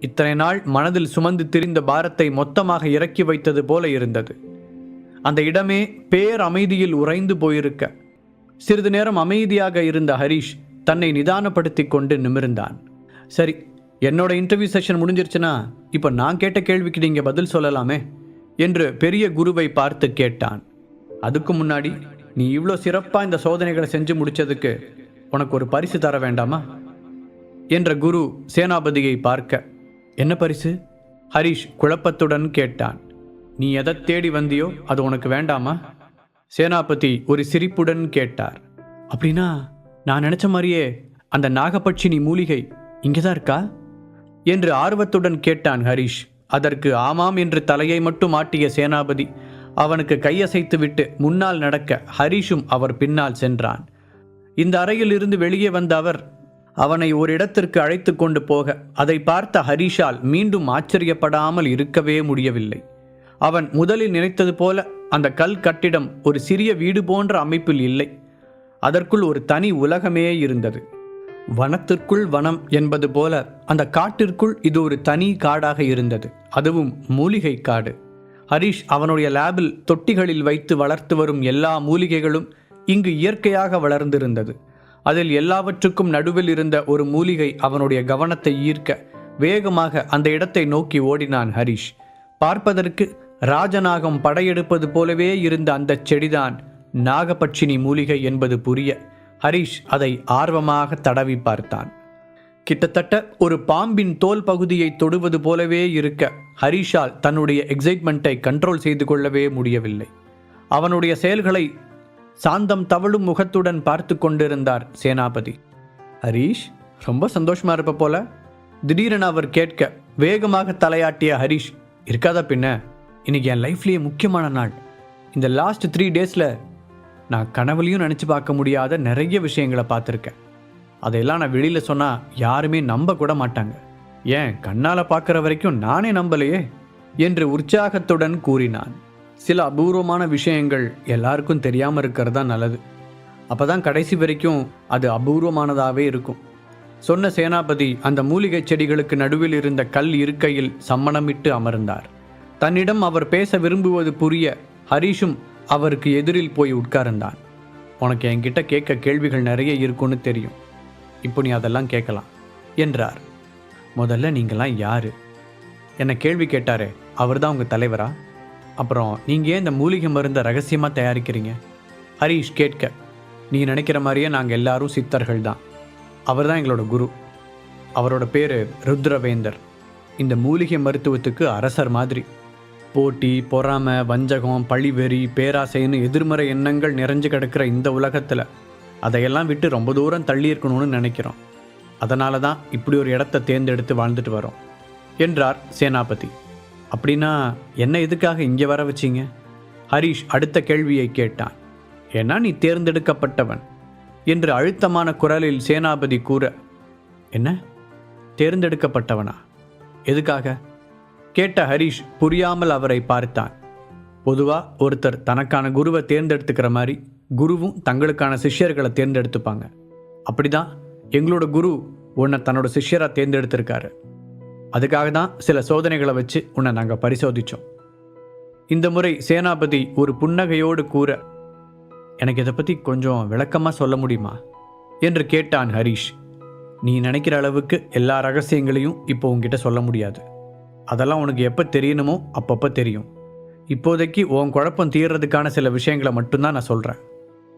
இத்தனை நாள் மனதில் சுமந்து திரிந்த பாரத்தை மொத்தமாக இறக்கி வைத்தது போல இருந்தது. அந்த இடமே பேர் அமைதியில் உறைந்து போயிருக்க. சிறிது நேரம் அமைதியாக இருந்த ஹரிஷ் தன்னை நிதானப்படுத்தி கொண்டு நிமிர்ந்தான். சரி என்னோட இன்டர்வியூ செஷன் முடிஞ்சிருச்சுன்னா இப்போ நான் கேட்ட கேள்விக்கு நீங்கள் பதில் சொல்லலாமே? என்று பெரிய குருவை பார்த்து கேட்டான். அதுக்கு முன்னாடி நீ இவ்வளோ சிறப்பாக இந்த சோதனைகளை செஞ்சு முடித்ததுக்கு உனக்கு ஒரு பரிசு தர வேண்டாமா? என்ற குரு சேனாபதியை பார்க்க என்ன பரிசு? ஹரிஷ் குழப்பத்துடன் கேட்டான். நீ எதை தேடி வந்தியோ அது உனக்கு வேண்டாமா? சேனாபதி ஒரு சிரிப்புடன் கேட்டார். அப்படின்னா நான் நினச்ச மாதிரியே அந்த நாகபட்சினி மூலிகை இங்கே தான் இருக்கா? என்று ஆர்வத்துடன் கேட்டான் ஹரிஷ். அதற்கு ஆமாம் என்று தலையை மட்டும் ஆட்டிய சேனாபதி அவனுக்கு கையசைத்துவிட்டு முன்னால் நடக்க ஹரிஷும் அவர் பின்னால் சென்றான். இந்த அறையில் இருந்து வெளியே வந்த அவர் அவனை ஒரு இடத்திற்கு அழைத்து கொண்டு போக. அதை பார்த்த ஹரிஷால் மீண்டும் ஆச்சரியப்படாமல் இருக்கவே முடியவில்லை. அவன் முதலில் நினைத்தது போல அந்த கல் கட்டிடம் ஒரு சிறிய வீடு போன்ற அமைப்பில் இல்லை. அதற்குள் ஒரு தனி உலகமே இருந்தது. வனத்திற்குள் வனம் என்பது போல அந்த காட்டிற்குள் இது ஒரு தனி காடாக இருந்தது. அதுவும் மூலிகை காடு. ஹரிஷ் அவனுடைய லேபில் தொட்டிகளில் வைத்து வளர்த்து வரும் எல்லா மூலிகைகளும் இங்கு இயற்கையாக வளர்ந்திருந்தது. அதில் எல்லாவற்றுக்கும் நடுவில் இருந்த ஒரு மூலிகை அவனுடைய கவனத்தை ஈர்க்க வேகமாக அந்த இடத்தை நோக்கி ஓடினான் ஹரிஷ். பார்ப்பதற்கு ராஜநாகம் படையெடுப்பது போலவே இருந்த அந்த செடிதான் நாகபட்சினி மூலிகை என்பது புரிய ஹரிஷ் அதை ஆர்வமாக தடவி பார்த்தான். கிட்டத்தட்ட ஒரு பாம்பின் தோல் பகுதியை தொடுவது போலவே இருக்க ஹரிஷால் தன்னுடைய எக்ஸைட்மெண்ட்டை கண்ட்ரோல் செய்து கொள்ளவே முடியவில்லை. அவனுடைய செயல்களை சாந்தம் தவழும் முகத்துடன் பார்த்து கொண்டிருந்தார் சேனாபதி. ஹரீஷ் ரொம்ப சந்தோஷமா இருப்ப போல. திடீரென அவர் கேட்க வேகமாக தலையாட்டிய ஹரிஷ் இருக்காதா பின்ன இன்னைக்கு என் லைஃப்லேயே முக்கியமான நாள். இந்த லாஸ்ட் த்ரீ டேஸில் நான் கனவுலையும் நினச்சி பார்க்க முடியாத நிறைய விஷயங்களை பார்த்துருக்கேன். அதையெல்லாம் நான் வெளியில் சொன்னால் யாருமே நம்ப கூட மாட்டாங்க. ஏன் கண்ணால் பார்க்குற வரைக்கும் நானே நம்பலையே? என்று உற்சாகத்துடன் கூறினான். சில அபூர்வமான விஷயங்கள் எல்லாருக்கும் தெரியாமல் இருக்கிறது தான் நல்லது. அப்போ தான் கடைசி வரைக்கும் அது அபூர்வமானதாகவே இருக்கும். சொன்ன சேனாபதி அந்த மூலிகை செடிகளுக்கு நடுவில் இருந்த கல் இருக்கையில் சம்மணமிட்டு அமர்ந்தார். தன்னிடம் அவர் பேச விரும்புவது புரிய ஹரிஷும் அவருக்கு எதிரில் போய் உட்கார்ந்தான். உனக்கு என்கிட்ட கேட்க கேள்விகள் நிறைய இருக்குன்னு தெரியும். இப்போ நீ அதெல்லாம் கேட்கலாம் என்றார். முதல்ல நீங்களாம் யாரு? என்னை கேள்வி கேட்டாரே அவர் தான் உங்கள் தலைவரா? அப்புறம் நீங்கள் ஏன் இந்த மூலிகை மருந்தை ரகசியமாக தயாரிக்கிறீங்க? ஹரீஷ் கேட்க. நீ நினைக்கிற மாதிரியே நாங்கள் எல்லாரும் சித்தர்கள் தான். அவர் தான் எங்களோட குரு. அவரோட பேர் ருத்ரவேந்தர். இந்த மூலிகை மருத்துவத்துக்கு அரசர் மாதிரி. போட்டி பொறாமை வஞ்சகம் பழிவெறி பேராசைன்னு எதிர்மறை எண்ணங்கள் நிறைஞ்சு கிடக்கிற இந்த உலகத்தில் அதையெல்லாம் விட்டு ரொம்ப தூரம் தள்ளி இருக்கணும்னு நினைக்கிறோம். அதனால தான் இப்படி ஒரு இடத்த தேர்ந்தெடுத்து வாழ்ந்துட்டு வரோம். என்றார் சேனாபதி. அப்படின்னா என்ன எதுக்காக இங்கே வர வச்சீங்க? ஹரீஷ் அடுத்த கேள்வியை கேட்டான். ஏன்னா நீ தேர்ந்தெடுக்கப்பட்டவன் என்று அழுத்தமான குரலில் சேனாபதி கூற என்ன? தேர்ந்தெடுக்கப்பட்டவனா? எதுக்காக? கேட்ட ஹரீஷ் புரியாமல் அவரை பார்த்தான். பொதுவாக ஒருத்தர் தனக்கான குருவை தேர்ந்தெடுத்துக்கிற மாதிரி குருவும் தங்களுக்கான சிஷ்யர்களை தேர்ந்தெடுத்துப்பாங்க. அப்படிதான் எங்களோட குரு உன்னை தன்னோட சிஷ்யராக தேர்ந்தெடுத்திருக்காரு. அதுக்காக தான் சில சோதனைகளை வச்சு உன்னை நாங்கள் பரிசோதித்தோம் இந்த முறை சேனாபதி ஒரு புன்னகையோடு கூற எனக்கு இதை பற்றி கொஞ்சம் விளக்கமாக சொல்ல முடியுமா? என்று கேட்டான் ஹரீஷ். நீ நினைக்கிற அளவுக்கு எல்லா ரகசியங்களையும் இப்போ உங்ககிட்ட சொல்ல முடியாது. அதெல்லாம் உனக்கு எப்போ தெரியணுமோ அப்பப்போ தெரியும். இப்போதைக்கு உன் குழப்பம் தீர்றதுக்கான சில விஷயங்களை மட்டும்தான் நான் சொல்கிறேன்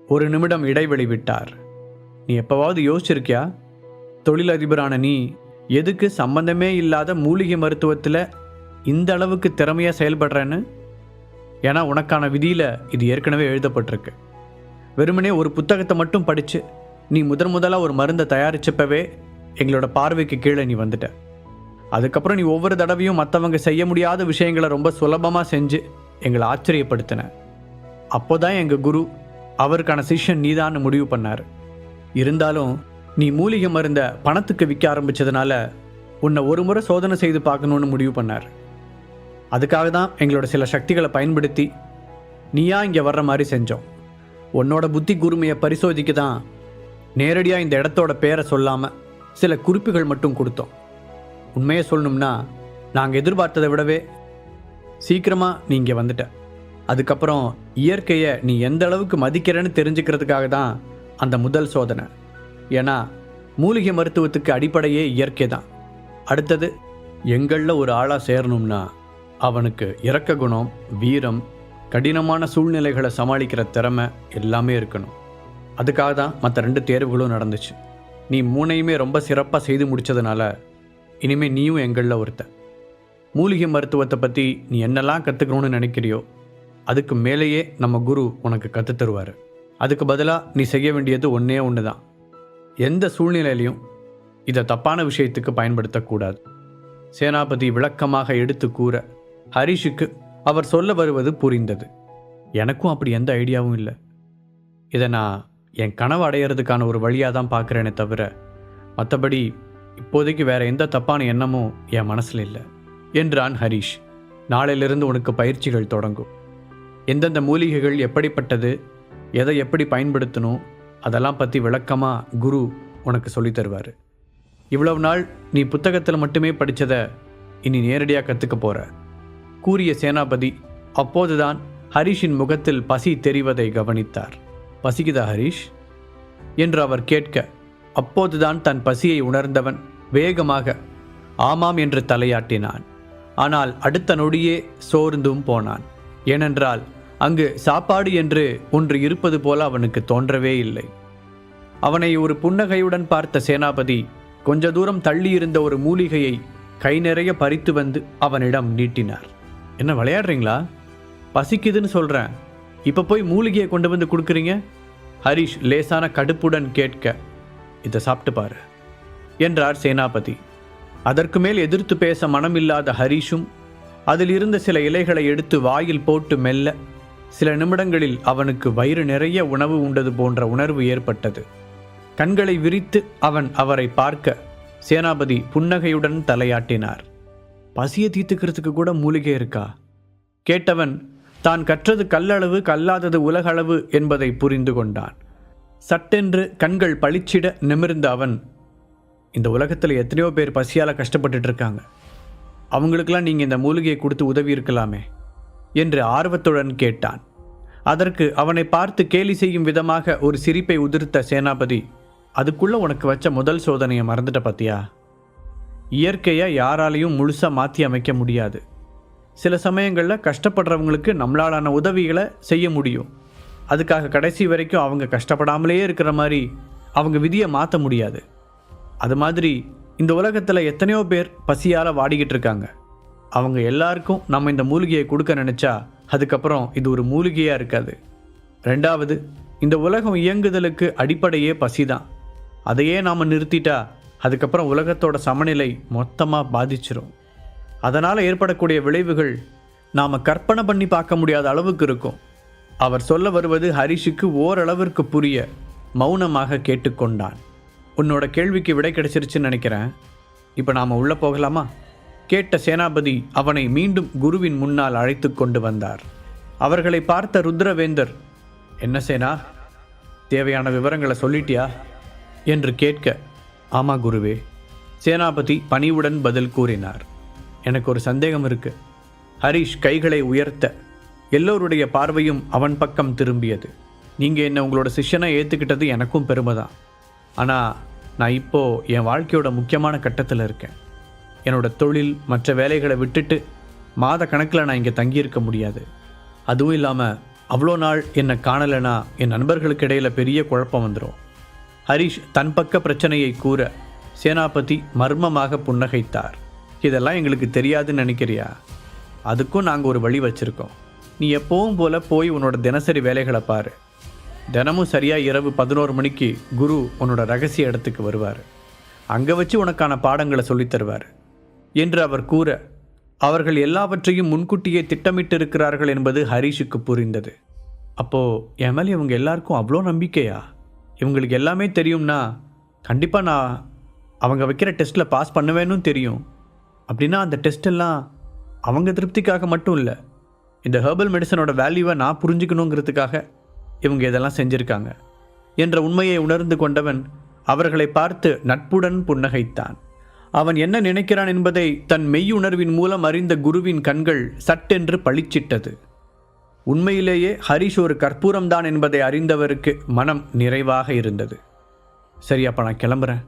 ஒரு நிமிடம் இடைவெளி விட்டார். நீ எப்போவாவது யோசிச்சிருக்கியா? தொழிலதிபரான நீ எதுக்கு சம்பந்தமே இல்லாத மூலிகை மருத்துவத்தில் இந்த அளவுக்கு திறமையாக செயல்படுறேன்னு? ஏன்னா உனக்கான விதியில் இது ஏற்கனவே எழுதப்பட்டிருக்கு. வெறுமனே ஒரு புத்தகத்தை மட்டும் படித்து நீ முதன் முதலாக ஒரு மருந்தை தயாரிச்சப்பவே எங்களோட பார்வைக்கு கீழே நீ வந்துட்ட. அதுக்கப்புறம் நீ ஒவ்வொரு தடவையும் மற்றவங்க செய்ய முடியாத விஷயங்களை ரொம்ப சுலபமாக செஞ்சு எங்களை ஆச்சரியப்படுத்தின. அப்போதான் எங்கள் குரு அவருக்கான சிஷ்யன் நீதான்னு முடிவு பண்ணார். இருந்தாலும் நீ மூலிகை மருந்த பணத்துக்கு விற்க ஆரம்பித்ததுனால உன்னை ஒரு முறை சோதனை செய்து பார்க்கணுன்னு முடிவு பண்ணார். அதுக்காக தான் எங்களோட சில சக்திகளை பயன்படுத்தி நீயா இங்கே வர்ற மாதிரி செஞ்சோம். உன்னோட புத்தி கூர்மையை பரிசோதிக்க தான் நேரடியாக இந்த இடத்தோட பேரை சொல்லாமல் சில குறிப்புகள் மட்டும் கொடுத்தோம். உண்மையை சொல்லணும்னா நாங்கள் எதிர்பார்த்ததை விடவே சீக்கிரமாக நீ இங்கே வந்துட்ட. அதுக்கப்புறம் இயற்கையை நீ எந்த அளவுக்கு மதிக்கிறேன்னு தெரிஞ்சுக்கிறதுக்காக தான் அந்த முதல் சோதனை. ஏன்னா மூலிகை மருத்துவத்துக்கு அடிப்படையே இயற்கை தான். அடுத்தது எங்களில் ஒரு ஆளாக சேரணும்னா அவனுக்கு இரக்க குணம் வீரம் கடினமான சூழ்நிலைகளை சமாளிக்கிற திறமை எல்லாமே இருக்கணும். அதுக்காக தான் மற்ற ரெண்டு தேர்வுகளும் நடந்துச்சு. நீ மூணையுமே ரொம்ப சிறப்பாக செய்து முடித்ததுனால இனிமேல் நீயும் எங்களில் ஒருத்த மூலிகை மருத்துவத்தை பற்றி நீ என்னெல்லாம் கற்றுக்கணும்னு நினைக்கிறியோ அதுக்கு மேலேயே நம்ம குரு உனக்கு கற்றுத் தருவார். அதுக்கு பதிலாக நீ செய்ய வேண்டியது ஒன்றே ஒன்று தான் எந்த சூழ்நிலையிலையும் இதை தப்பான விஷயத்துக்கு பயன்படுத்தக்கூடாது. சேனாபதி விளக்கமாக எடுத்து கூற ஹரிஷுக்கு அவர் சொல்ல வருவது புரிந்தது. எனக்கும் அப்படி எந்த ஐடியாவும் இல்லை. இதை நான் என் கனவு அடையிறதுக்கான ஒரு வழியாக தான் பார்க்குறேனே தவிர மற்றபடி இப்போதைக்கு வேற எந்த தப்பான எண்ணமும் என் மனசில் இல்லை என்றான் ஹரிஷ். நாளையிலிருந்து உனக்கு பயிற்சிகள் தொடங்கும். எந்தெந்த மூலிகைகள் எப்படிப்பட்டது எதை எப்படி பயன்படுத்தணும் அதெல்லாம் பற்றி விளக்கமாக குரு உனக்கு சொல்லி தருவார். இவ்வளவு நாள் நீ புத்தகத்தில் மட்டுமே படித்ததை இனி நேரடியாக கற்றுக்க போகிற கூறிய சேனாபதி அப்போதுதான் ஹரிஷின் முகத்தில் பசி தெரிவதை கவனித்தார். பசிக்குதா ஹரிஷ்? என்று அவர் கேட்க அப்போதுதான் தன் பசியை உணர்ந்தவன் வேகமாக ஆமாம் என்று தலையாட்டினான். ஆனால் அடுத்த நொடியே சோர்ந்தும் போனான். ஏனென்றால் அங்கு சாப்பாடு என்று ஒன்று இருப்பது போல அவனுக்கு தோன்றவே இல்லை. அவனை ஒரு புன்னகையுடன் பார்த்த சேனாபதி கொஞ்ச தூரம் தள்ளியிருந்த ஒரு மூலிகையை கை நிறைய பறித்து வந்து அவனிடம் நீட்டினார். என்ன விளையாடுறீங்களா? பசிக்குதுன்னு சொல்கிறேன் இப்போ போய் மூலிகையை கொண்டு வந்து கொடுக்குறீங்க? ஹரிஷ் லேசான கடுப்புடன் கேட்க இதை சாப்பிட்டு பாரு என்றார் சேனாபதி. அதற்கு மேல் எதிர்த்து பேச மனமில்லாத ஹரிஷும் அதில் இருந்த சில இலைகளை எடுத்து வாயில் போட்டு மெல்ல சில நிமிடங்களில் அவனுக்கு வயிறு நிறைய உணவு உண்டது போன்ற உணர்வு ஏற்பட்டது. கண்களை விரித்து அவன் அவரை பார்க்க சேனாபதி புன்னகையுடன் தலையாட்டினார். பசியை தீர்த்துக்கிறதுக்கு கூட மூலிகை இருக்கா? கேட்டவன் தான் கற்றது கல்லளவு கல்லாதது உலகளவு என்பதை புரிந்து கொண்டான். சட்டென்று கண்கள் பளிச்சிட நிமிர்ந்த அவன் இந்த உலகத்தில் எத்தனையோ பேர் பசியால் கஷ்டப்பட்டுட்டு இருக்காங்க. அவங்களுக்கெல்லாம் நீங்கள் இந்த மூலிகையை கொடுத்து உதவி இருக்கலாமே. என்று ஆர்வத்துடன் கேட்டான். அதற்கு அவனை பார்த்து கேலி செய்யும் விதமாக ஒரு சிரிப்பை உதிர்த்த சேனாபதி அதுக்குள்ள உனக்கு வச்ச முதல் சோதனையை மறந்துட்ட பாத்தியா? இயற்கையை யாராலையும் முழுசாக மாற்றி அமைக்க முடியாது. சில சமயங்களில் கஷ்டப்படுறவங்களுக்கு நம்மளாலான உதவிகளை செய்ய முடியும். அதுக்காக கடைசி வரைக்கும் அவங்க கஷ்டப்படாமலேயே இருக்கிற மாதிரி அவங்க விதியை மாற்ற முடியாது. அது மாதிரி இந்த உலகத்தில் எத்தனையோ பேர் பசியால் வாடிக்கிட்டு இருக்காங்க. அவங்க எல்லாருக்கும் நம்ம இந்த மூலிகையை கொடுக்க நினச்சா அதுக்கப்புறம் இது ஒரு மூலிகையாக இருக்காது. ரெண்டாவது இந்த உலகம் இயங்குதலுக்கு அடிப்படையே பசி தான் அதையே நாம் நிறுத்திட்டா அதுக்கப்புறம் உலகத்தோட சமநிலை மொத்தமாக பாதிச்சிரும். அதனால் ஏற்படக்கூடிய விளைவுகள் நாம் கற்பனை பண்ணி பார்க்க முடியாத அளவுக்கு இருக்கும். அவர் சொல்ல வருவது ஹரிஷுக்கு ஓரளவிற்கு புரிய மௌனமாக கேட்டுக்கொண்டான். உன்னோட கேள்விக்கு விடை கிடைச்சிருச்சுன்னு நினைக்கிறேன். இப்போ நாம் உள்ளே போகலாமா? கேட்ட சேனாபதி அவனை மீண்டும் குருவின் முன்னால் அழைத்து கொண்டு வந்தார். அவர்களை பார்த்த ருத்ரவேந்தர் என்ன சேனா தேவையான விவரங்களை சொல்லிட்டியா? என்று கேட்க ஆமா குருவே. சேனாபதி பணிவுடன் பதில் கூறினார். எனக்கு ஒரு சந்தேகம் இருக்கு. ஹரிஷ் கைகளை உயர்த்த எல்லோருடைய பார்வையும் அவன் பக்கம் திரும்பியது. நீங்கள் என்ன உங்களோட சிஷ்யனை ஏற்றுக்கிட்டது எனக்கும் பெருமை தான் ஆனால் நான் இப்போது என் வாழ்க்கையோட முக்கியமான கட்டத்தில் இருக்கேன். என்னோட தொழில் மற்ற வேலைகளை விட்டுட்டு மாத கணக்கில் நான் இங்கே தங்கியிருக்க முடியாது. அதுவும் இல்லாமல் அவ்வளோ நாள் என்னை காணலைன்னா என் நண்பர்களுக்கு இடையில பெரிய குழப்பம் வந்துடும் ஹரிஷ் தன் பக்க பிரச்சனையை கூற சேனாபதி மர்மமாக புன்னகைத்தார். இதெல்லாம் எங்களுக்கு தெரியாதுன்னு நினைக்கிறியா? அதுக்கும் நாங்கள் ஒரு வழி வச்சுருக்கோம். நீ எப்பவும் போல் போய் உன்னோட தினசரி வேலைகளை பாரு. தினமும் சரியாக இரவு பதினோரு மணிக்கு குரு உன்னோட ரகசிய இடத்துக்கு வருவார். அங்கே வச்சு உனக்கான பாடங்களை சொல்லித் தருவார். என்று அவர் கூற அவர்கள் எல்லாவற்றையும் முன்கூட்டியே திட்டமிட்டு இருக்கிறார்கள் என்பது ஹரிஷுக்கு புரிந்தது. அப்போது என் மேலே இவங்க எல்லாருக்கும் அவ்வளோ நம்பிக்கையா? இவங்களுக்கு எல்லாமே தெரியும்னா கண்டிப்பாக நான் அவங்க வைக்கிற டெஸ்ட்டில் பாஸ் பண்ணுவேன்னு தெரியும். அப்படின்னா அந்த டெஸ்ட்டெல்லாம் அவங்க திருப்திக்காக மட்டும் இல்லை இந்த ஹெர்பல் மெடிசனோட வேல்யூவை நான் புரிஞ்சுக்கணுங்கிறதுக்காக இவங்க இதெல்லாம் செஞ்சுருக்காங்க. என்ற உண்மையை உணர்ந்து கொண்டவன் அவர்களை பார்த்து நட்புடன் புன்னகைத்தான். அவன் என்ன நினைக்கிறான் என்பதை தன் மெய்யுணர்வின் மூலம் அறிந்த குருவின் கண்கள் சட்டென்று பளிச்சிட்டது. உண்மையிலேயே ஹரிஷ் ஒரு கற்பூரம்தான் என்பதை அறிந்தவருக்கு மனம் நிறைவாக இருந்தது. சரி அப்போ நான் கிளம்புறேன்.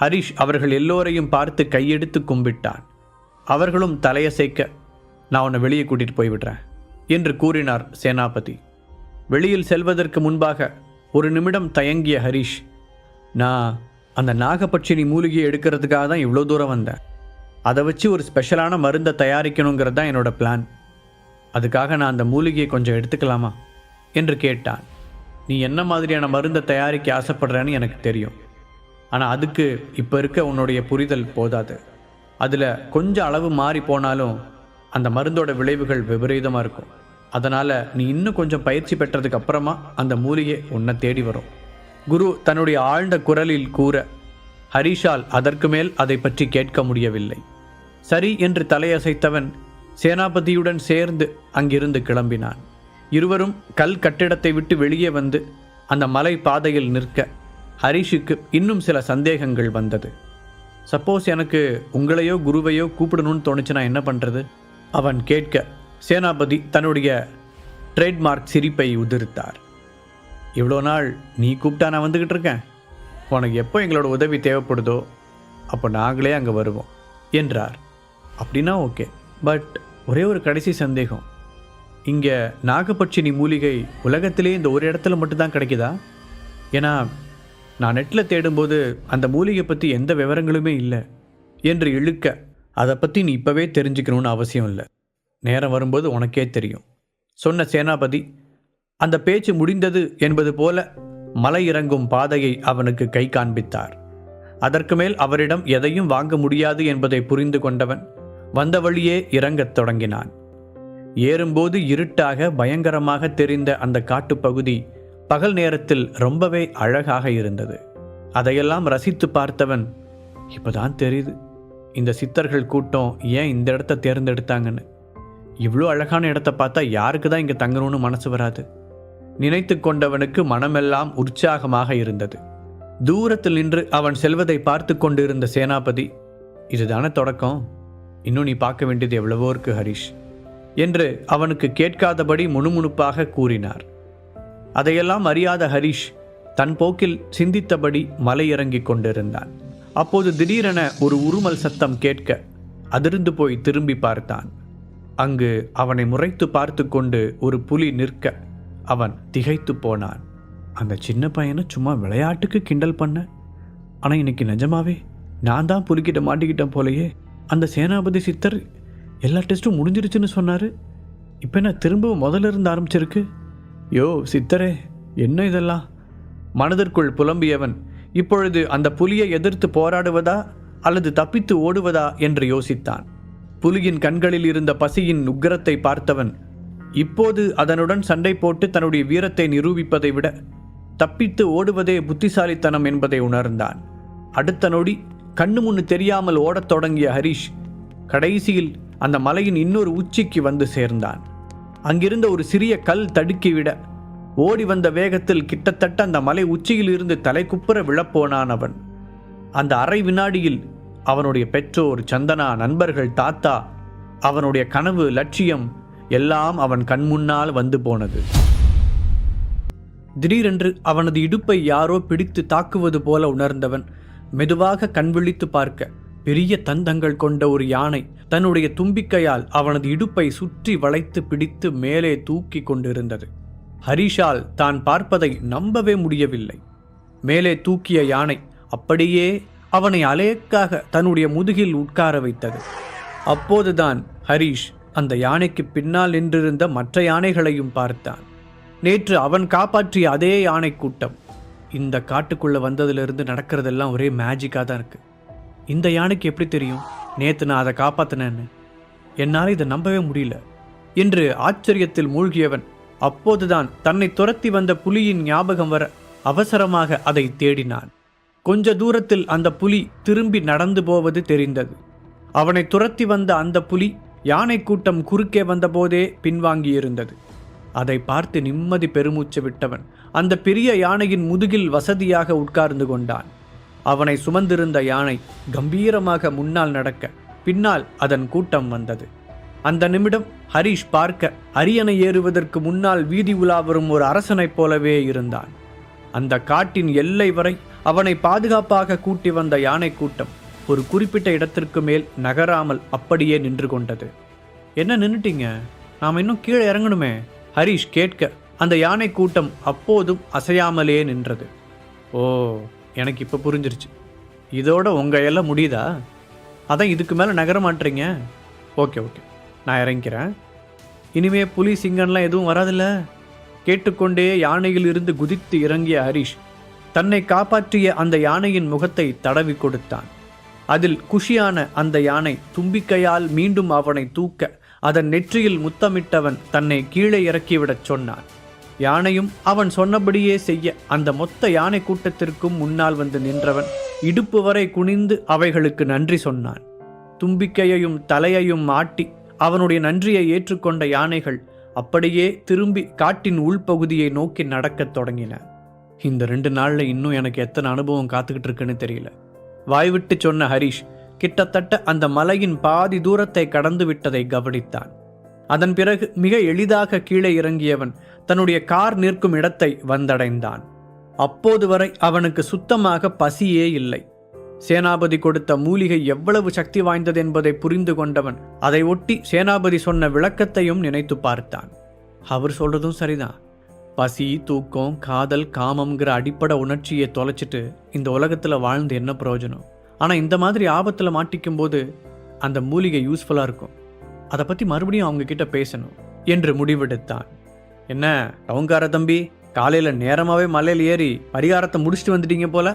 ஹரிஷ் அவர்கள் எல்லோரையும் பார்த்து கையெடுத்து கும்பிட்டான். அவர்களும் தலையசைக்க நான் உன்னை வெளியே கூட்டிட்டு போய்விடுறேன் என்று கூறினார் சேனாபதி. வெளியில் செல்வதற்கு முன்பாக ஒரு நிமிடம் தயங்கிய ஹரிஷ் நான் அந்த நாகப்பட்சினி மூலிகையை எடுக்கிறதுக்காக தான் இவ்வளோ தூரம் வந்தேன். அதை வச்சு ஒரு ஸ்பெஷலான மருந்தை தயாரிக்கணுங்கிறது தான் என்னோடய பிளான் அதுக்காக நான் அந்த மூலிகையை கொஞ்சம் எடுத்துக்கலாமா? என்று கேட்டான். நீ என்ன மாதிரியான மருந்தை தயாரிக்க ஆசைப்படுறேன்னு எனக்கு தெரியும். ஆனால் அதுக்கு இப்போ இருக்க உன்னுடைய புரிதல் போதாது. அதில் கொஞ்சம் அளவு மாறி போனாலும் அந்த மருந்தோட விளைவுகள் விபரீதமாக இருக்கும். அதனால் நீ இன்னும் கொஞ்சம் பயிற்சி பெற்றதுக்கு அப்புறமா அந்த மூலிகை உன்னை தேடி வரும். குரு தன்னுடைய ஆழ்ந்த குரலில் கூற ஹரிஷால் அதற்கு மேல் அதை பற்றி கேட்க முடியவில்லை. சரி என்று தலையசைத்தவன் சேனாபதியுடன் சேர்ந்து அங்கிருந்து கிளம்பினான். இருவரும் கல் கட்டிடத்தை விட்டு வெளியே வந்து அந்த மலை பாதையில் நிற்க ஹரிஷுக்கு இன்னும் சில சந்தேகங்கள் வந்தது. சப்போஸ் எனக்கு உங்களையோ குருவையோ கூப்பிடணும்னு தோணுச்சுன்னா என்ன பண்ணுறது அவன் கேட்க சேனாபதி தன்னுடைய ட்ரேட்மார்க் சிரிப்பை உதிர்த்தார். இவ்வளோ நாள் நீ கூப்பிட்டா நான் வந்துக்கிட்டு இருக்கேன். உனக்கு எப்போ எங்களோட உதவி தேவைப்படுதோ அப்போ நாங்களே அங்கே வருவோம் என்றார். அப்படின்னா ஓகே பட் ஒரே ஒரு கடைசி சந்தேகம். இங்கே நாகப்பட்சினி மூலிகை உலகத்திலே இந்த ஒரு இடத்துல மட்டும்தான் கிடைக்குதா? ஏன்னா நான் நெட்டில் தேடும்போது அந்த மூலிகை பற்றி எந்த விவரங்களுமே இல்லை என்று இழுக்க அதை பற்றி நீ இப்போவே தெரிஞ்சுக்கணும்னு அவசியம் இல்லை. நேரம் வரும்போது உனக்கே தெரியும் சொன்ன சேனாபதி அந்த பேச்சு முடிந்தது என்பது போல மலை இறங்கும் பாதையை அவனுக்கு கை காண்பித்தார். அதற்கு மேல் அவரிடம் எதையும் வாங்க முடியாது என்பதை புரிந்து கொண்டவன் வந்த வழியே இறங்கத் தொடங்கினான். ஏறும்போது இருட்டாக பயங்கரமாக தெரிந்த அந்த காட்டுப்பகுதி பகல் நேரத்தில் ரொம்பவே அழகாக இருந்தது. அதையெல்லாம் ரசித்து பார்த்தவன் இப்போதான் தெரியுது. இந்த சித்தர்கள் கூட்டம் ஏன் இந்த இடத்த தேர்ந்தெடுத்தாங்கன்னு? இவ்வளோ அழகான இடத்த பார்த்தா யாருக்கு தான் இங்கே தங்கணும்னு மனசு வராது. நினைத்து கொண்டவனுக்கு மனமெல்லாம் உற்சாகமாக இருந்தது. தூரத்தில் நின்று அவன் செல்வதை பார்த்து கொண்டிருந்த சேனாபதி இதுதானே தொடக்கம்? இன்னும் நீ பார்க்க வேண்டியது எவ்வளவோ இருக்கு ஹரிஷ் என்று அவனுக்கு கேட்காதபடி முணுமுணுப்பாக கூறினார். அதையெல்லாம் அறியாத ஹரிஷ் தன் போக்கில் சிந்தித்தபடி மலையிறங்கிக் கொண்டிருந்தான். அப்போது திடீரென ஒரு உருமல் சத்தம் கேட்க அதிர்ந்து போய் திரும்பி பார்த்தான். அங்கு அவனை முறைத்து பார்த்து கொண்டு ஒரு புலி நிற்க அவன் திகைத்து போனான். அந்த சின்ன பையனை சும்மா விளையாட்டுக்கு கிண்டல் பண்ண. ஆனால் இன்னைக்கு நிஜமாவே நான் தான் புலிக்கிட்ட மாட்டிக்கிட்டேன் போலயே அந்த சேனாபதி சித்தர் எல்லா டெஸ்ட்டும் முடிஞ்சிருச்சுன்னு சொன்னார். இப்போ என்ன திரும்பவும் முதல்ல இருந்து ஆரம்பிச்சிருக்கு? யோ சித்தரே என்ன இதெல்லாம்? மனதிற்குள் புலம்பியவன் இப்பொழுது அந்த புலியை எதிர்த்து போராடுவதா அல்லது தப்பித்து ஓடுவதா என்று யோசித்தான். புலியின் கண்களில் இருந்த பசியின் உக்கரத்தை பார்த்தவன் இப்போது அதனுடன் சண்டை போட்டு தன்னுடைய வீரத்தை நிரூபிப்பதை விட தப்பித்து ஓடுவதே புத்திசாலித்தனம் என்பதை உணர்ந்தான். அடுத்த நொடி கண்ணு முன்னு தெரியாமல் ஓடத் தொடங்கிய ஹரிஷ் கடைசியில் அந்த மலையின் இன்னொரு உச்சிக்கு வந்து சேர்ந்தான். அங்கிருந்த ஒரு சிறிய கல் தடுக்கிவிட ஓடி வந்த வேகத்தில் கிட்டத்தட்ட அந்த மலை உச்சியில் இருந்து தலைக்குப்புற விழப்போனான் அவன். அந்த அரை வினாடியில் அவனுடைய பெற்றோர் சந்தனா நண்பர்கள் தாத்தா அவனுடைய கனவு லட்சியம் எல்லாம் அவன் கண்முன்னால் வந்து போனது. திடீரென்று அவனது இடுப்பை யாரோ பிடித்து தாக்குவது போல உணர்ந்தவன் மெதுவாக கண் விழித்து பார்க்க பெரிய தந்தங்கள் கொண்ட ஒரு யானை தன்னுடைய தும்பிக்கையால் அவனது இடுப்பை சுற்றி வளைத்து பிடித்து மேலே தூக்கி கொண்டிருந்தது. ஹரிஷால் தான் பார்ப்பதை நம்பவே முடியவில்லை. மேலே தூக்கிய யானை அப்படியே அவனை அலேக்காக தன்னுடைய முதுகில் உட்கார வைத்தது. அப்போதுதான் ஹரிஷ் அந்த யானைக்கு பின்னால் நின்றிருந்த மற்ற யானைகளையும் பார்த்தான். நேற்று அவன் காப்பாற்றிய அதே யானை கூட்டம். இந்த காட்டுக்குள்ளே வந்ததிலிருந்து நடக்கிறதெல்லாம் ஒரே மேஜிக்காக தான் இருக்குது இந்த யானைக்கு எப்படி தெரியும்? நேற்று நான் அதை காப்பாற்றினேன்னு என்னால் இதை நம்பவே முடியல. என்று ஆச்சரியத்தில் மூழ்கியவன் அப்போதுதான் தன்னை துரத்தி வந்த புலியின் ஞாபகம் வர அவசரமாக அதை தேடினான். கொஞ்ச தூரத்தில் அந்த புலி திரும்பி நடந்து போவது தெரிந்தது. அவனை துரத்தி வந்த அந்த புலி யானை கூட்டம் குறுக்கே வந்தபோதே பின்வாங்கியிருந்தது. அதை பார்த்து நிம்மதி பெருமூச்சு விட்டவன் அந்த பெரிய யானையின் முதுகில் வசதியாக உட்கார்ந்து கொண்டான். அவனை சுமந்திருந்த யானை கம்பீரமாக முன்னால் நடக்க பின்னால் அதன் கூட்டம் வந்தது. அந்த நிமிடம் ஹரிஷ் பார்க்க அரியணை ஏறுவதற்கு முன்னால் வீதி உலா வரும் ஒரு அரசனைப் போலவே இருந்தான். அந்த காட்டின் எல்லை வரை அவனை பாதுகாப்பாக கூட்டி வந்த யானை கூட்டம் ஒரு குறிப்பிட்ட இடத்திற்கு மேல் நகராமல் அப்படியே நின்று கொண்டது. என்ன நின்றுட்டீங்க நாம் இன்னும் கீழே இறங்கணுமே. ஹரிஷ் கேட்க. அந்த யானை கூட்டம் அப்போதும் அசையாமலே நின்றது. ஓ எனக்கு இப்போ புரிஞ்சிருச்சு. இதோட உங்கள் எல்லாம் முடியுதா? அதான் இதுக்கு மேலே நகர மாட்டுறீங்க ஓகே ஓகே. நான் இறங்கிக்கிறேன். இனிமே புலி சிங்கன்லாம் எதுவும் வராதில்ல? கேட்டுக்கொண்டே யானையில் இருந்து குதித்து இறங்கிய ஹரிஷ் தன்னை காப்பாற்றிய அந்த யானையின் முகத்தை தடவி கொடுத்தான். அதில் குஷியான அந்த யானை தும்பிக்கையால் மீண்டும் அவனை தூக்க அதன் நெற்றியில் முத்தமிட்டவன் தன்னை கீழே இறக்கிவிடச் சொன்னான். யானையும் அவன் சொன்னபடியே செய்ய அந்த மொத்த யானை கூட்டத்திற்கும் முன்னால் வந்து நின்றவன் இடுப்பு வரை குனிந்து அவைகளுக்கு நன்றி சொன்னான். தும்பிக்கையையும் தலையையும் ஆட்டி அவனுடைய நன்றியை ஏற்றுக்கொண்ட யானைகள் அப்படியே திரும்பி காட்டின் உள்பகுதியை நோக்கி நடக்கத் தொடங்கின. இந்த ரெண்டு நாளில் இன்னும் எனக்கு எத்தனை அனுபவம் காத்துக்கிட்டு இருக்குன்னு தெரியல. வாய்விட்டு சொன்ன ஹரிஷ் கிட்டத்தட்ட அந்த மலையின் பாதி தூரத்தை கடந்து விட்டதை கவனித்தான். அதன் பிறகு மிக எளிதாக கீழே இறங்கியவன் தன்னுடைய கார் நிற்கும் இடத்தை வந்தடைந்தான். அப்போது வரை அவனுக்கு சுத்தமாக பசியே இல்லை. சேனாபதி கொடுத்த மூலிகை எவ்வளவு சக்தி வாய்ந்தது என்பதை புரிந்து கொண்டவன் அதை ஒட்டி சேனாபதி சொன்ன விளக்கத்தையும் நினைத்து பார்த்தான். அவர் சொல்றதும் சரிதான். பசி தூக்கம் காதல் காமம்ங்கிற அடிப்படை உணர்ச்சியை தொலைச்சிட்டு இந்த உலகத்தில் வாழ்ந்து என்ன பிரயோஜனம்? ஆனால் இந்த மாதிரி ஆபத்தில் மாட்டிக்கும் போது அந்த மூலிகை யூஸ்ஃபுல்லாக இருக்கும். அதை பற்றி மறுபடியும் அவங்கக்கிட்ட பேசணும் என்று முடிவெடுத்தான். என்ன டவுங்கார தம்பி காலையில் நேரமாகவே மலையில் ஏறி பரிகாரத்தை முடிச்சுட்டு வந்துட்டீங்க போல?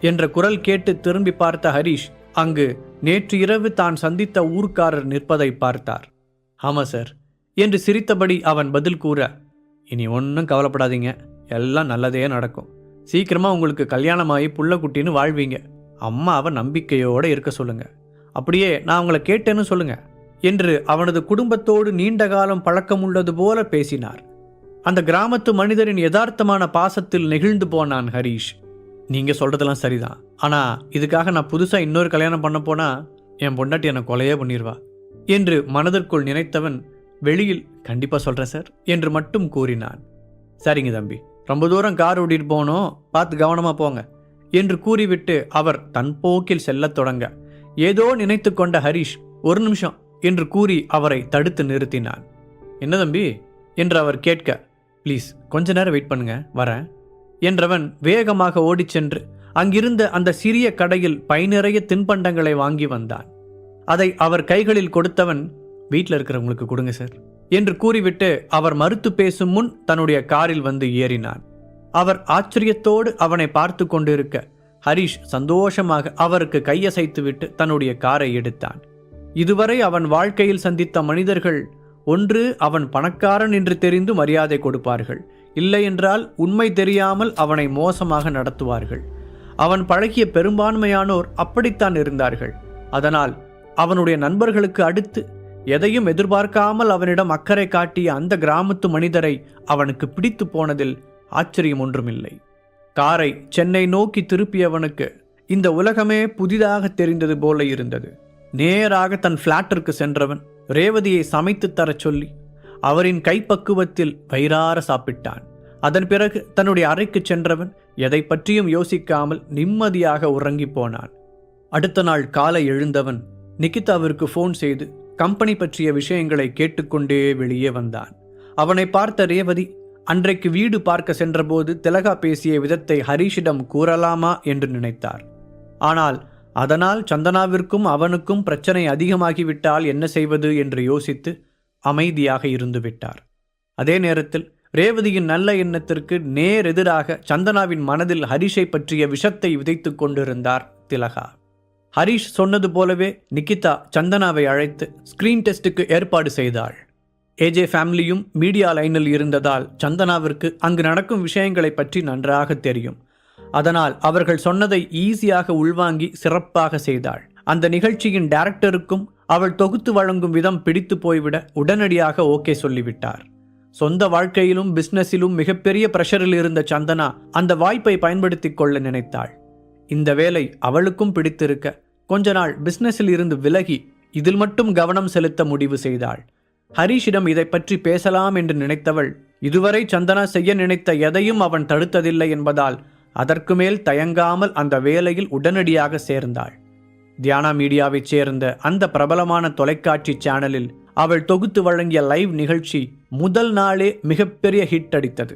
என்ற குரல் கேட்டு திரும்பி பார்த்த ஹரிஷ் அங்கு நேற்று இரவு தான் சந்தித்த ஊர்க்காரர் நிற்பதை பார்த்தார். ஆமாம் சார் என்று சிரித்தபடி அவன் பதில் கூற இனி ஒன்றும் கவலைப்படாதீங்க. எல்லாம் நல்லதே நடக்கும். சீக்கிரமா உங்களுக்கு கல்யாணமாகி புள்ள குட்டின்னு வாழ்வீங்க. அம்மாவை நம்பிக்கையோடு இருக்க சொல்லுங்க. அப்படியே நான் அவங்கள கேட்டேன்னு சொல்லுங்க. என்று அவனது குடும்பத்தோடு நீண்ட காலம் பழக்கம் உள்ளது போல பேசினார். அந்த கிராமத்து மனிதரின் யதார்த்தமான பாசத்தில் நெகிழ்ந்து போனான் ஹரீஷ். நீங்க சொல்றதெல்லாம் சரிதான். ஆனா இதுக்காக நான் புதுசா இன்னொரு கல்யாணம் பண்ண போனா என் பொண்டாட்டி என்னை கொலையே பண்ணிடுவா என்று மனதிற்குள் நினைத்தவன் வெளியில் கண்டிப்பாக சொல்கிறேன் சார் என்று மட்டும் கூறினான். சரிங்க தம்பி. ரொம்ப தூரம் கார் ஓட்டிட்டு போனோம் பார்த்து கவனமாக போங்க என்று கூறிவிட்டு அவர் தன் போக்கில் செல்லத் தொடங்க. ஏதோ நினைத்து கொண்ட ஹரிஷ் ஒரு நிமிஷம் என்று கூறி அவரை தடுத்து நிறுத்தினான். என்ன தம்பி? என்று அவர் கேட்க ப்ளீஸ் கொஞ்ச நேரம் வெயிட் பண்ணுங்க வரேன் என்றவன் வேகமாக ஓடிச் சென்று அங்கிருந்த அந்த சிறிய கடையில் பை நிறைய தின்பண்டங்களை வாங்கி வந்தான். அதை அவர் கைகளில் கொடுத்தவன் வீட்டில் இருக்கிறவங்களுக்கு கொடுங்க சார். என்று கூறிவிட்டு அவர் மறுத்து பேசும் முன் தன்னுடைய காரில் வந்து ஏறினான் அவர் ஆச்சரியத்தோடு அவனை பார்த்து கொண்டிருக்க ஹரிஷ் சந்தோஷமாக அவருக்கு கையசைத்துவிட்டு தன்னுடைய காரை எடுத்தான். இதுவரை அவன் வாழ்க்கையில் சந்தித்த மனிதர்கள் ஒன்று அவன் பணக்காரன் என்று தெரிந்து மரியாதை கொடுப்பார்கள். இல்லையென்றால் உண்மை தெரியாமல் அவனை மோசமாக நடத்துவார்கள். அவன் பழகிய பெரும்பான்மையானோர் அப்படித்தான் இருந்தார்கள். அதனால் அவனுடைய நண்பர்களுக்கு அடுத்து எதையும் எதிர்பார்க்காமல் அவனிடம் அக்கறை காட்டிய அந்த கிராமத்து மனிதரை அவனுக்கு பிடித்து போனதில் ஆச்சரியம் ஒன்றுமில்லை. காரை சென்னை நோக்கி திருப்பியவனுக்கு இந்த உலகமே புதிதாக தெரிந்தது போல இருந்தது. நேராக தன் பிளாட்டிற்கு சென்றவன் ரேவதியை சமைத்து தரச் சொல்லி அவரின் கைப்பக்குவத்தில் வயிறார சாப்பிட்டான். அதன் பிறகு தன்னுடைய அறைக்கு சென்றவன் எதை பற்றியும் யோசிக்காமல் நிம்மதியாக உறங்கி போனான். அடுத்த நாள் காலை எழுந்தவன் நிகிதாவிற்கு ஃபோன் செய்து கம்பெனி பற்றிய விஷயங்களை கேட்டுக்கொண்டே வெளியே வந்தான். அவனை பார்த்த ரேவதி அன்றைக்கு வீடு பார்க்க சென்றபோது திலகா பேசிய விதத்தை ஹரிஷிடம் கூறலாமா? என்று நினைத்தார் ஆனால் அதனால் சந்தனாவிற்கும் அவனுக்கும் பிரச்சனை அதிகமாகிவிட்டால் என்ன செய்வது? என்று யோசித்து அமைதியாக இருந்துவிட்டார் அதே நேரத்தில் ரேவதியின் நல்ல எண்ணத்திற்கு நேர் எதிராக சந்தனாவின் மனதில் ஹரிஷை பற்றிய விஷத்தை விதைத்துக் கொண்டிருந்தார் திலகா. ஹரிஷ் சொன்னது போலவே நிகிதா சந்தனாவை அழைத்து ஸ்கிரீன் டெஸ்ட்டுக்கு ஏற்பாடு செய்தாள். ஏஜே ஃபேமிலியும் மீடியா லைனில் இருந்ததால் சந்தனாவிற்கு அங்கு நடக்கும் விஷயங்களை பற்றி நன்றாக தெரியும். அதனால் அவர்கள் சொன்னதை ஈஸியாக உள்வாங்கி சிறப்பாக செய்தாள். அந்த நிகழ்ச்சியின் டைரக்டருக்கும் அவள் தொகுத்து வழங்கும் விதம் பிடித்து போய்விட உடனடியாக ஓகே சொல்லிவிட்டார். சொந்த வாழ்க்கையிலும் பிஸ்னஸிலும் மிகப்பெரிய பிரஷரில் இருந்த சந்தனா அந்த வாய்ப்பை பயன்படுத்திக் கொள்ள நினைத்தாள். இந்த வேலை அவளுக்கும் பிடித்திருக்க. கொஞ்ச நாள் பிசினஸில் இருந்து விலகி இதில் மட்டும் கவனம் செலுத்த முடிவு செய்தாள். ஹரீஷிடம் இதை பற்றி பேசலாம் என்று நினைத்தவள் இதுவரை சந்தனா செய்ய நினைத்த எதையும் அவன் தடுத்ததில்லை என்பதால் அதற்கு மேல் தயங்காமல் அந்த வேலையில் உடனடியாக சேர்ந்தாள். தியானா மீடியாவைச் சேர்ந்த அந்த பிரபலமான தொலைக்காட்சி சேனலில் அவள் தொகுத்து வழங்கிய லைவ் நிகழ்ச்சி முதல் நாளே மிகப்பெரிய ஹிட் அடித்தது.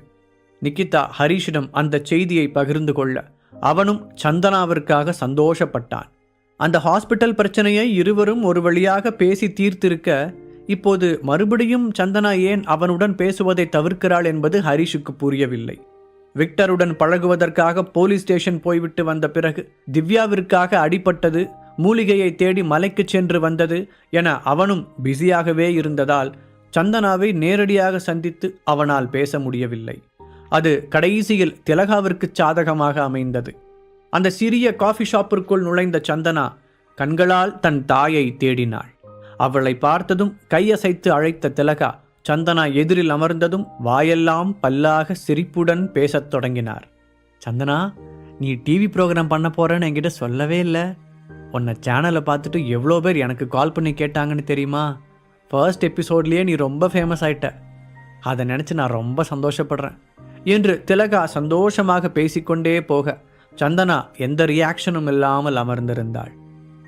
நிக்கிதா ஹரிஷிடம் அந்த செய்தியை பகிர்ந்து கொள்ள அவனும் சந்தனாவிற்காக சந்தோஷப்பட்டான். அந்த ஹாஸ்பிட்டல் பிரச்சனையை இருவரும் ஒரு வழியாக பேசி தீர்த்திருக்க இப்போது மறுபடியும் சந்தனா ஏன் அவனுடன் பேசுவதை தவிர்க்கிறாள் என்பது ஹரிஷுக்கு புரியவில்லை. விக்டருடன் பழகுவதற்காக போலீஸ் ஸ்டேஷன் போய்விட்டு வந்த பிறகு திவ்யாவிற்காக அடிபட்டது மூலிகையை தேடி மலைக்கு சென்று வந்தது என அவனும் பிஸியாகவே இருந்ததால் சந்தனாவை நேரடியாக சந்தித்து அவனால் பேச முடியவில்லை. அது கடைசியில் திலகாவிற்கு சாதகமாக அமைந்தது. அந்த சிறிய காஃபி ஷாப்பிற்குள் நுழைந்த சந்தனா கண்களால் தன் தாயை தேடினாள். அவளை பார்த்ததும் கையசைத்து அழைத்த திலகா சந்தனா எதிரில் அமர்ந்ததும் வாயெல்லாம் பல்லாக சிரிப்புடன் பேசத் தொடங்கினார். சந்தனா நீ டிவி ப்ரோக்ராம் பண்ண போறேன்னு என்கிட்ட சொல்லவே இல்லை. உன்னை சேனலை பார்த்துட்டு எவ்வளோ பேர் எனக்கு கால் பண்ணி கேட்டாங்கன்னு தெரியுமா? ஃபர்ஸ்ட் எபிசோட்லேயே நீ ரொம்ப ஃபேமஸ் ஆயிட்ட. அதை நினச்சி நான் ரொம்ப சந்தோஷப்படுறேன். என்று திலகா சந்தோஷமாக பேசிக்கொண்டே போக சந்தனா எந்த ரியாக்ஷனும் இல்லாமல் அமர்ந்திருந்தாள்.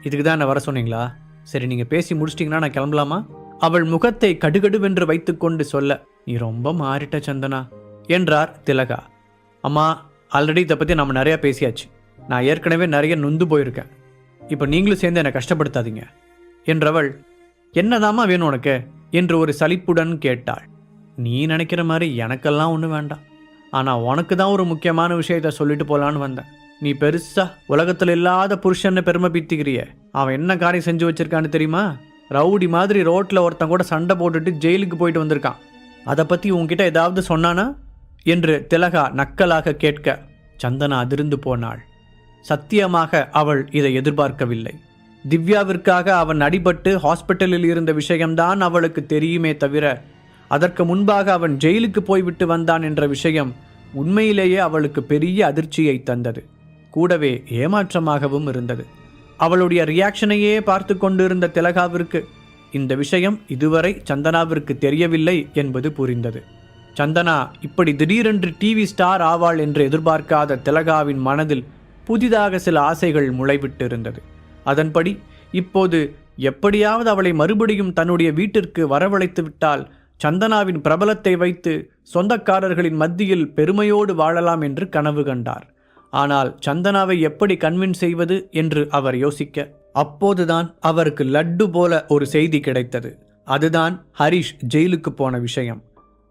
இதுக்கு தான் என்ன வர சொன்னீங்களா? சரி நீங்கள் பேசி முடிச்சிட்டிங்கன்னா நான் கிளம்பலாமா? அவள் முகத்தை கடுகடுவென்று வைத்துக்கொண்டு சொல்ல நீ ரொம்ப மாறிட்ட சந்தனா என்றார் திலகா. அம்மா ஆல்ரெடி இதை பற்றி நம்ம நிறையா பேசியாச்சு. நான் ஏற்கனவே நிறைய நொந்து போயிருக்கேன். இப்போ நீங்களும் சேர்ந்து என்னை கஷ்டப்படுத்தாதீங்க என்றவள் என்னதாம்மா வேணும் உனக்கு? என்று ஒரு சலிப்புடன் கேட்டாள். நீ நினைக்கிற மாதிரி எனக்கெல்லாம் ஒன்றும் வேண்டாம். ஆனால் உனக்கு தான் ஒரு முக்கியமான விஷயத்த சொல்லிட்டு போகலான்னு வந்தேன். நீ பெருசா உலகத்தில் இல்லாத புருஷன்னு பெருமை பீத்திக்கிறிய. அவன் என்ன காரியம் செஞ்சு வச்சிருக்கான்னு தெரியுமா? ரவுடி மாதிரி ரோட்டில் ஒருத்தன் கூட சண்டை போட்டுட்டு ஜெயிலுக்கு போயிட்டு வந்திருக்கான். அதை பற்றி உன்கிட்ட ஏதாவது சொன்னானா? என்று திலகா நக்கலாக கேட்க சந்தனா அதிர்ந்து போனாள். சத்தியமாக அவள் இதை எதிர்பார்க்கவில்லை. திவ்யாவிற்காக அவன் அடிபட்டு ஹாஸ்பிட்டலில் இருந்த விஷயம்தான் அவளுக்கு தெரியுமே தவிர அதற்கு முன்பாக அவன் ஜெயிலுக்கு போய்விட்டு வந்தான் என்ற விஷயம் உண்மையிலேயே அவளுக்கு பெரிய அதிர்ச்சியை தந்தது. கூடவே ஏமாற்றமாகவும் இருந்தது. அவளுடைய ரியாக்ஷனையே பார்த்து கொண்டிருந்த திலகாவிற்கு இந்த விஷயம் இதுவரை சந்தனாவிற்கு தெரியவில்லை என்பது புரிந்தது. சந்தனா இப்படி திடீரென்று டிவி ஸ்டார் ஆவாள் என்று எதிர்பார்க்காத திலகாவின் மனதில் புதிதாக சில ஆசைகள் முளைவிட்டு இருந்தது அதன்படி இப்போது எப்படியாவது அவளை மறுபடியும் தன்னுடைய வீட்டிற்கு வரவழைத்து விட்டால் சந்தனாவின் பிரபலத்தை வைத்து சொந்தக்காரர்களின் மத்தியில் பெருமையோடு வாழலாம் என்று கனவு கண்டார். ஆனால் சந்தனாவை எப்படி கன்வின்ஸ் செய்வது என்று அவர் யோசிக்க அப்போதுதான் அவருக்கு லட்டு போல ஒரு செய்தி கிடைத்தது. அதுதான் ஹரிஷ் ஜெயிலுக்கு போன விஷயம்.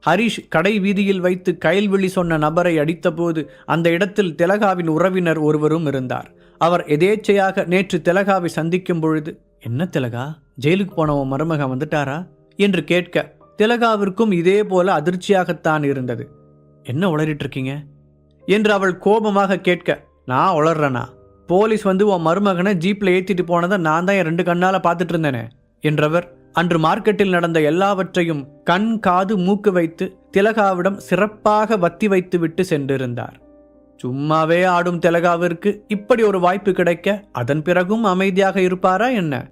ஹரிஷ் கடை வீதியில் வைத்து கயல்விழி சொன்ன நபரை அடித்தபோது அந்த இடத்தில் திலகாவின் உறவினர் ஒருவரும் இருந்தார். அவர் எதேச்சையாக நேற்று திலகாவை சந்திக்கும் பொழுது என்ன திலகா ஜெயிலுக்கு போனவன் மருமகன் வந்துட்டாரா? என்று கேட்க திலகாவிற்கும் இதே போல அதிர்ச்சியாகத்தான் இருந்தது. என்ன உளறிட்டு இருக்கீங்க என்று அவள் கோபமாக கேட்க நான் உளர்றேனா போலீஸ் வந்து உன் மருமகனை ஜீப்ல ஏத்திட்டு போனதை நான் தான் என் ரெண்டு கண்ணால பார்த்துட்டு இருந்தேனே? என்றவர் அன்று மார்க்கெட்டில் நடந்த எல்லாவற்றையும் கண் காது மூக்கு வைத்து திலகாவிடம் சிறப்பாக வத்தி வைத்து விட்டு சென்றிருந்தார். சும்மாவே ஆடும் திலகாவிற்கு இப்படி ஒரு வாய்ப்பு கிடைக்க அதன் பிறகும் அமைதியாக இருப்பாரா என்ன?